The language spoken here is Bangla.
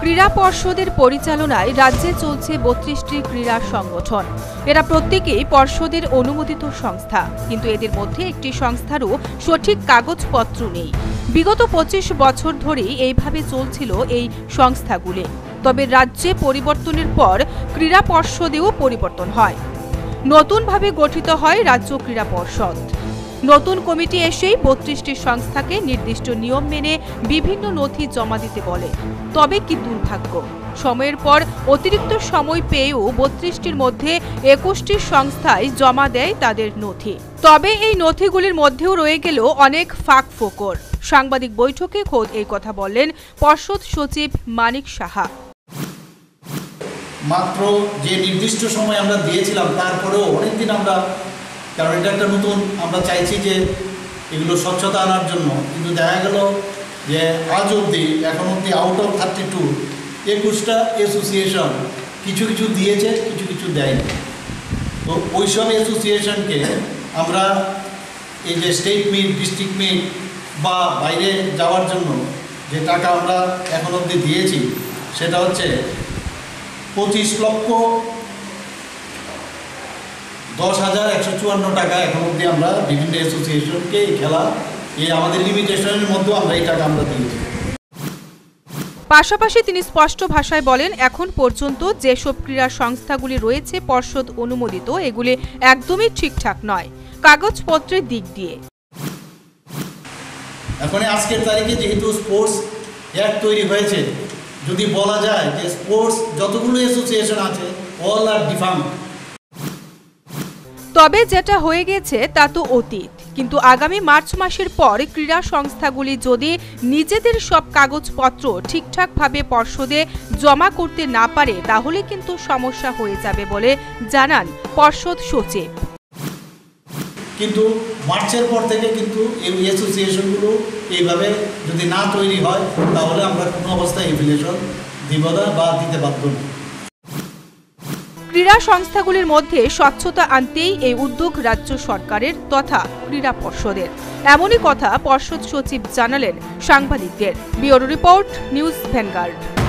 ক্রীড়া পর্ষদের পরিচালনায় রাজ্যে চলছে বত্রিশটি ক্রীড়া সংগঠন। এরা প্রত্যেকেই পর্ষদের অনুমোদিত সংস্থা। কিন্তু এদের মধ্যে একটি সংস্থারও সঠিক কাগজপত্র নেই। বিগত পঁচিশ বছর ধরেই এইভাবে চলছিল এই সংস্থাগুলি। তবে রাজ্যে পরিবর্তনের পর ক্রীড়া পর্ষদেও পরিবর্তন হয়। নতুনভাবে গঠিত হয় রাজ্য ক্রীড়া পর্ষদ। নতুন কমিটি এসেই বত্রিশটি সংস্থাকে নির্দিষ্ট নিয়ম মেনে বিভিন্ন নথি জমা দিতে বলে। তবে কি দুর্ভাগ্য? সময়ের পর অতিরিক্ত সময় পেয়েও বত্রিশটির মধ্যে একুশটি সংস্থায় জমা দেয় তাদের নথি। তবে এই নথিগুলির মধ্যেও রয়ে গেল অনেক ফাঁক ফোকর। সাংবাদিক বৈঠকে খোদ এই কথা বললেন পর্ষদ সচিব মানিক সাহা। মাত্র যে নির্দিষ্ট সময় আমরা দিয়েছিলাম, তারপরেও অনেক দিন আমরা কারণ এটা একটা নতুন, আমরা চাইছি যে এগুলো স্বচ্ছতা আনার জন্য। কিন্তু দেখা গেল যে আজ অবধি, এখন অবধি আউট অফ থার্টি টু একুশটা অ্যাসোসিয়েশন কিছু কিছু দিয়েছে, কিছু কিছু দেয়নি। তো ওইসব অ্যাসোসিয়েশনকে আমরা এই যে স্টেট মিট ডিস্ট্রিক্ট মিট বা বাইরে যাওয়ার জন্য যে টাকা আমরা এখন অবধি দিয়েছি, সেটা হচ্ছে পঁচিশ লক্ষ দশ হাজার একশো চুয়ান্ন টাকা এখন অবধি আমরা বিভিন্ন অ্যাসোসিয়েশনকে এই খেলা এই আমাদের লিমিটেশনের মধ্যেও আমরা এই টাকা আমরা দিয়েছি। পাশাপাশি তিনি স্পষ্ট ভাষায় বলেন এখন পর্যন্ত যেসব ক্রীড়া সংস্থাগুলি রয়েছে পর্ষদ অনুমোদিত এগুলি একদমই ঠিকঠাক নয়। কাগজপত্রের দিক দিয়ে। এখন আজকের তারিখে যেহেতু স্পোর্টস অ্যাক্ট তৈরি হয়েছে যদি বলা যায় যে স্পোর্টস যতগুলো অ্যাসোসিয়েশন আছে অল আর ডিফার্ম তবে যেটা হয়ে গেছে তা তো অতীত। কিন্তু আগামী মার্চ মাসের পর ক্রীড়া সংস্থাগুলি যদি নিজেদের সব কাগজপত্র ঠিকঠাকভাবে পর্ষদে জমা করতে না পারে, তাহলে কিন্তু সমস্যা হয়ে যাবে বলে জানান পর্ষদ সচিব। কিন্তু মার্চের পর থেকে কিন্তু এই অ্যাসোসিয়েশনগুলো এইভাবে যদি না তৈরি হয়, তাহলে আমরা কোনো অবস্থায় এফিলিয়েশন দিব না বা দিতে বাধ্য না ক্রীড়া সংস্থাগুলির মধ্যে স্বচ্ছতা আনতেই এই উদ্যোগ রাজ্য সরকারের তথা ক্রীড়া পর্ষদের। এমনই কথা পর্ষদ সচিব জানালেন সাংবাদিকদের। বিওর রিপোর্ট, নিউজ ভ্যানগার্ড।